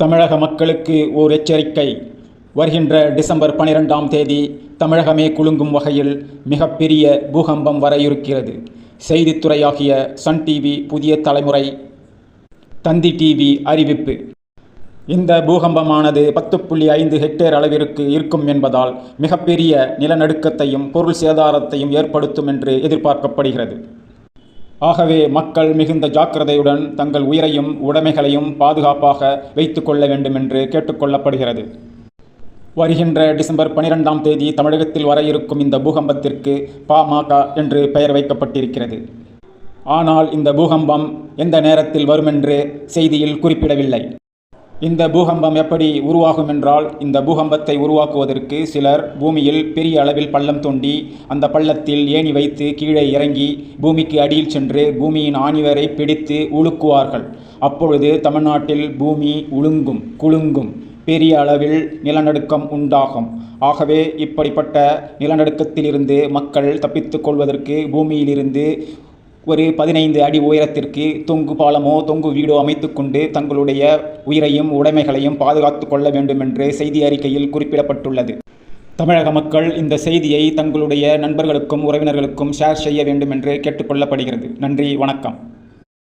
தமிழக மக்களுக்கு ஓர் எச்சரிக்கை. வருகின்ற டிசம்பர் பனிரெண்டாம் தேதி தமிழகமே குலுங்கும் வகையில் மிகப்பெரிய பூகம்பம் வர இருக்கிறது செய்தித்துறையாகிய சன் டிவி புதிய தலைமுறை தந்தி டிவி அறிவிப்பு. இந்த பூகம்பமானது பத்து புள்ளி ஐந்து ஹெக்டேர் அளவிற்கு இருக்கும் என்பதால் மிகப்பெரிய நிலநடுக்கத்தையும் பொருள் சேதாரத்தையும் ஏற்படுத்தும் என்று எதிர்பார்க்கப்படுகிறது. ஆகவே மக்கள் மிகுந்த ஜாக்கிரதையுடன் தங்கள் உயிரையும் உடைமைகளையும் பாதுகாப்பாக வைத்துக்கொள்ள வேண்டும் என்று கேட்டுக்கொள்ளப்படுகிறது. வருகின்ற டிசம்பர் பனிரெண்டாம் தேதி தமிழகத்தில் வர இருக்கும் இந்த பூகம்பத்திற்கு பாமக என்று பெயர் வைக்கப்பட்டிருக்கிறது. ஆனால் இந்த பூகம்பம் எந்த நேரத்தில் வருமென்று செய்தியில் குறிப்பிடவில்லை. இந்த பூகம்பம் எப்படி உருவாகும் என்றால் இந்த பூகம்பத்தை உருவாக்குவதற்கு சிலர் பூமியில் பெரிய அளவில் பள்ளம் தோண்டி அந்த பள்ளத்தில் ஏணி வைத்து கீழே இறங்கி பூமிக்கு அடியில் சென்று பூமியின் ஆணிவரை பிடித்து உழுக்குவார்கள் அப்பொழுது தமிழ்நாட்டில் பூமி உழுங்கும் குலுங்கும் பெரிய அளவில் நிலநடுக்கம் உண்டாகும். ஆகவே இப்படிப்பட்ட நிலநடுக்கத்திலிருந்து மக்கள் தப்பித்துக் கொள்வதற்கு பூமியிலிருந்து ஒரு பதினைந்து அடி உயரத்திற்கு தொங்கு பாலமோ தொங்கு வீடோ அமைத்துக்கொண்டு தங்களுடைய உயிரையும் உடைமைகளையும் பாதுகாத்து கொள்ள வேண்டும் என்று செய்தி அறிக்கையில் குறிப்பிடப்பட்டுள்ளது. தமிழக மக்கள் இந்த செய்தியை தங்களுடைய நண்பர்களுக்கும் உறவினர்களுக்கும் ஷேர் செய்ய வேண்டும் என்று கேட்டுக்கொள்ளப்படுகிறது நன்றி வணக்கம்.